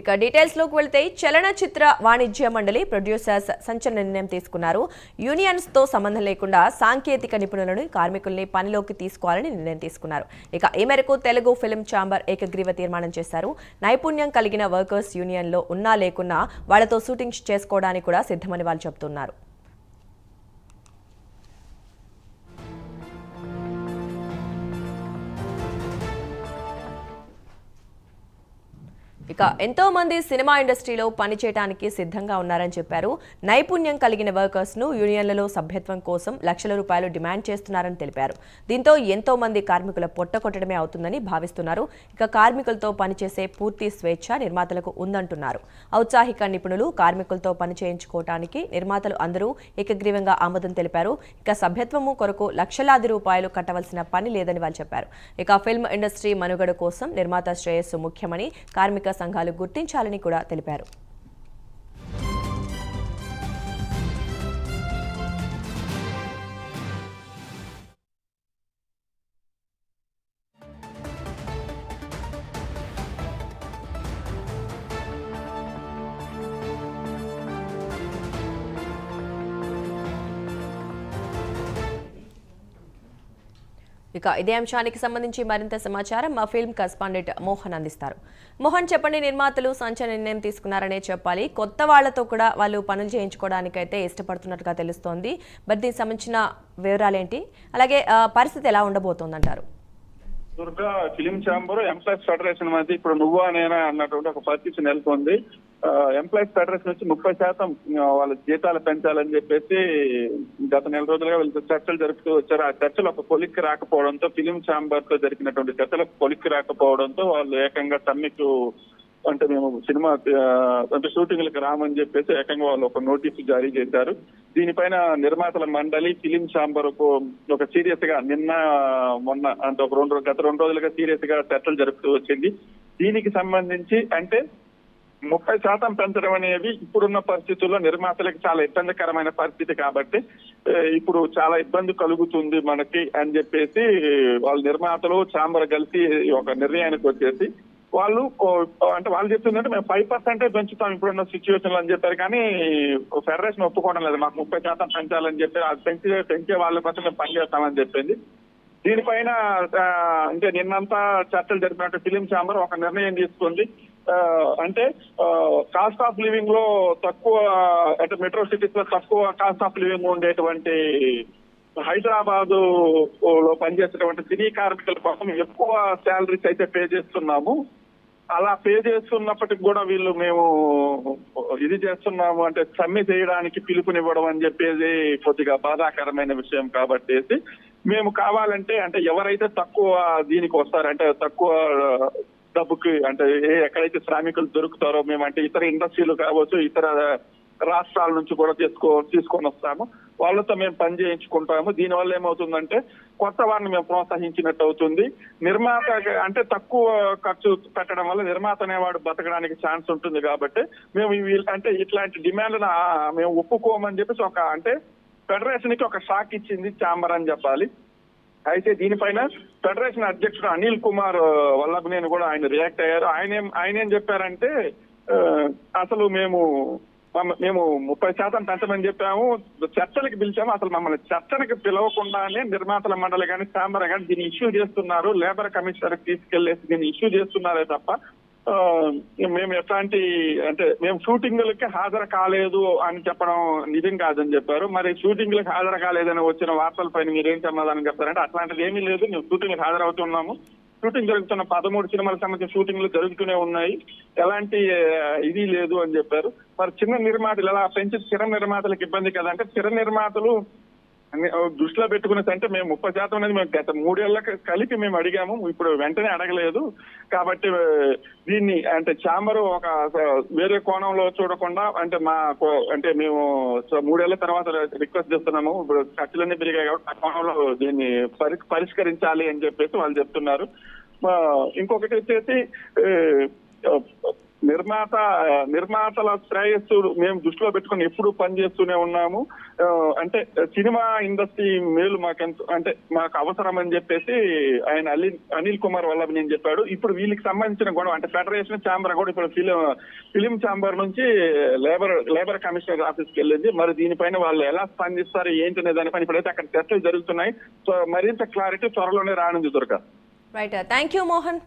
ఇక డీటెయిల్స్లోకి వెళ్తే చలనచిత్ర వాణిజ్య మండలి ప్రొడ్యూసర్స్ సంచలన నిర్ణయం తీసుకున్నారు. యూనియన్స్తో సంబంధం లేకుండా సాంకేతిక నిపుణులను కార్మికుల్ని పనిలోకి తీసుకోవాలని నిర్ణయం తీసుకున్నారు. ఇక ఈ మేరకు తెలుగు ఫిల్మ్ ఛాంబర్ ఏకగ్రీవ తీర్మానం చేశారు. నైపుణ్యం కలిగిన వర్కర్స్ యూనియన్లో ఉన్నా లేకున్నా వాళ్ళతో షూటింగ్స్ చేసుకోవడానికి కూడా సిద్ధమని వాళ్ళు చెబుతున్నారు. ఇక ఎంతో మంది సినిమా ఇండస్ట్రీలో పనిచేయడానికి సిద్ధంగా ఉన్నారని చెప్పారు. నైపుణ్యం కలిగిన వర్కర్స్ను యూనియన్లలో సభ్యత్వం కోసం లక్షల రూపాయలు డిమాండ్ చేస్తున్నారని తెలిపారు. దీంతో ఎంతో మంది కార్మికుల పొట్ట కొట్టడమే అవుతుందని భావిస్తున్నారు. ఇక కార్మికులతో పనిచేసే పూర్తి స్వేచ్ఛ నిర్మాతలకు ఉందంటున్నారు. ఔత్సాహిక నిపుణులు కార్మికులతో పని చేయించుకోవటానికి నిర్మాతలు అందరూ ఏకగ్రీవంగా ఆమోదం తెలిపారు. ఇక సభ్యత్వము కొరకు లక్షలాది రూపాయలు కట్టవలసిన పని లేదని వాళ్ళు చెప్పారు. ఇక ఫిల్మ్ ఇండస్ట్రీ మనుగడ కోసం నిర్మాత శ్రేయస్సు ముఖ్యమని కార్మిక సంఘాలు గుర్తించాలని కూడా తెలిపారు. ఇక ఇదే అంశానికి సంబంధించి మరింత సమాచారం మా ఫిల్మ్ కరస్పాండెంట్ మోహన్ అందిస్తారు. మోహన్ చెప్పండి నిర్మాతలు సంచలన నిర్ణయం తీసుకున్నారనే చెప్పాలి. కొత్త వాళ్ళతో కూడా వాళ్ళు పనులు చేయించుకోవడానికైతే ఇష్టపడుతున్నట్టుగా తెలుస్తోంది. బట్ దీనికి సంబంధించిన వివరాలేంటి? అలాగే పరిస్థితి ఎలా ఉండబోతోందంటారు? Durga film chamber employees federation మధ్య ఇప్పుడు నువ్వా నేనా అన్నటువంటి ఒక పరిస్థితి నెలకొంది. ఎంప్లాయీస్ ఫెడరేషన్ వచ్చి ముప్పై శాతం వాళ్ళ జీతాలు పెంచాలని చెప్పేసి గత నెల రోజులుగా వీళ్ళు చర్చలు జరుపుతూ వచ్చారు. ఆ చర్చలు ఒక కొలిక్కి రాకపోవడంతో ఫిలిం ఛాంబర్తో జరిగినటువంటి చర్చలకు కొలిక్కి రాకపోవడంతో వాళ్ళు ఏకంగా సమ్మెకు అంటే మేము సినిమా అంటే షూటింగ్లకు రామని చెప్పేసి ఏకంగా వాళ్ళు ఒక నోటీసు జారీ చేశారు. దీనిపైన నిర్మాతల మండలి ఫిలిం ఛాంబర్ ఒక సీరియస్గా నిన్న మొన్న అంటే ఒక రెండు గత రెండు రోజులుగా సీరియస్గా చర్చలు జరుపుతూ వచ్చింది. దీనికి సంబంధించి అంటే ముప్పై శాతం పెంచడం అనేది ఇప్పుడున్న పరిస్థితుల్లో నిర్మాతలకు చాలా ఇబ్బందికరమైన పరిస్థితి కాబట్టి ఇప్పుడు చాలా ఇబ్బంది కలుగుతుంది మనకి అని చెప్పేసి వాళ్ళ నిర్మాతలు చాంబర్ కలిసి ఒక నిర్ణయానికి వచ్చేసి వాళ్ళు అంటే వాళ్ళు చెప్తుందంటే మేము ఫైవ్ పర్సెంటే పెంచుతాం ఇప్పుడున్న సిచ్యువేషన్ అని చెప్పారు కానీ ఫెడరేషన్ ఒప్పుకోవడం లేదు. మాకు ముప్పై శాతం పెంచాలని చెప్పి అది పెంచి పెంచే వాళ్ళ కోసం మేము పనిచేస్తామని చెప్పింది. దీనిపైన అంటే నిన్నంతా చర్చలు జరిపినట్టు ఫిలిం ఛాంబర్ ఒక నిర్ణయం తీసుకుంది. అంటే కాస్ట్ ఆఫ్ లివింగ్లో తక్కువ అంటే మెట్రో సిటీస్లో తక్కువ కాస్ట్ ఆఫ్ లివింగ్ ఉండేటువంటి హైదరాబాదు లో పనిచేసేటువంటి సినీ కార్మికుల కోసం ఎక్కువ శాలరీస్ అయితే పే చేస్తున్నాము. అలా పే చేస్తున్నప్పటికి కూడా వీళ్ళు మేము ఇది చేస్తున్నాము అంటే సమ్మె చేయడానికి పిలుపునివ్వడం అని చెప్పేది కొద్దిగా బాధాకరమైన విషయం కాబట్టి మేము కావాలంటే అంటే ఎవరైతే తక్కువ దీనికి వస్తారంటే తక్కువ డబ్బుకి అంటే ఏ ఎక్కడైతే శ్రామికులు దొరుకుతారో మేము అంటే ఇతర ఇండస్ట్రీలు కావచ్చు ఇతర రాష్ట్రాల నుంచి కూడా తీసుకో తీసుకొని వస్తాము. వాళ్ళతో మేము పని చేయించుకుంటాము. దీనివల్ల ఏమవుతుందంటే కొత్త వారిని మేము ప్రోత్సహించినట్టు అవుతుంది. నిర్మాత అంటే తక్కువ ఖర్చు పెట్టడం వల్ల నిర్మాత అనేవాడు బతకడానికి ఛాన్స్ ఉంటుంది కాబట్టి మేము అంటే ఇట్లాంటి డిమాండ్లను మేము ఒప్పుకోమని చెప్పేసి ఒక అంటే ఫెడరేషన్కి ఒక షాక్ ఇచ్చింది ఛాంబర్ అని చెప్పాలి. అయితే దీనిపైన ఫెడరేషన్ అధ్యక్షుడు అనిల్ కుమార్ వల్లభనేని కూడా ఆయన రియాక్ట్ అయ్యారు. ఆయన ఏం ఆయన ఏం చెప్పారంటే ఆ, అసలు మేము మమ్మ- మేము ముప్పై శాతం పెంచమని చెప్పాము. చర్చలకు పిలిచాము. అసలు మమ్మల్ని చర్చలకు పిలవకుండానే నిర్మాతల మండలి కానీ ఛాంబర్ కానీ దీన్ని ఇష్యూ చేస్తున్నారు. లేబర్ కమిషనర్ తీసుకెళ్ళేసి దీన్ని ఇష్యూ చేస్తున్నారే తప్ప మేము ఎట్లాంటి అంటే మేము షూటింగ్లకి హాజరు కాలేదు అని చెప్పడం నిజం కాదని చెప్పారు. మరి షూటింగ్లకు హాజరు కాలేదని వచ్చిన వార్తల పైన మీరేం సమాధానం చెప్తారంటే అట్లాంటిది ఏమీ లేదు. మేము షూటింగ్ హాజరవుతున్నాము. షూటింగ్ జరుగుతున్న పదమూడు సినిమాలకు సంబంధించిన షూటింగ్లు జరుగుతూనే ఉన్నాయి. ఎలాంటి ఇది లేదు అని చెప్పారు. మరి చిన్న నిర్మాతలు ఇలా పెంచి స్థిర నిర్మాతలకు ఇబ్బంది కదంటే చిర నిర్మాతలు దృష్టిలో పెట్టుకునే అంటే మేము ముప్పై శాతం అనేది మేము గత మూడేళ్ళకు కలిపి మేము అడిగాము. ఇప్పుడు వెంటనే అడగలేదు. కాబట్టి దీన్ని అంటే చాంబర్ ఒక వేరే కోణంలో చూడకుండా అంటే మా కో- అంటే మేము మూడేళ్ళ తర్వాత రిక్వెస్ట్ చేస్తున్నాము. ఇప్పుడు ఖర్చులన్నీ పెరిగాయి కాబట్టి ఆ కోణంలో దీన్ని పరి- పరిష్కరించాలి అని చెప్పేసి వాళ్ళు చెప్తున్నారు. ఇంకొకటి వచ్చేసి నిర్మాత నిర్మాతల శ్రేయస్సు మేము దృష్టిలో పెట్టుకుని ఎప్పుడు పనిచేస్తూనే ఉన్నాము. అంటే సినిమా ఇండస్ట్రీ మేలు మాకెంత అంటే మాకు అవసరం అని చెప్పేసి ఆయన అనిల్ అనిల్ కుమార్ వల్లభ నేను చెప్పాడు. ఇప్పుడు వీళ్ళకి సంబంధించిన గొడవ అంటే ఫెడరేషన్ ఛాంబర్ కూడా ఇప్పుడు ఫిలిం ఫిలిం ఛాంబర్ నుంచి లేబర్ లేబర్ కమిషనర్ ఆఫీస్కి వెళ్ళింది. మరి దీనిపైన వాళ్ళు ఎలా స్పందిస్తారు ఏంటనే దానిపైన ఇప్పుడైతే అక్కడ చర్చలు జరుగుతున్నాయి. సో మరింత క్లారిటీ త్వరలోనే రానుంది Durga. Right thank you Mohan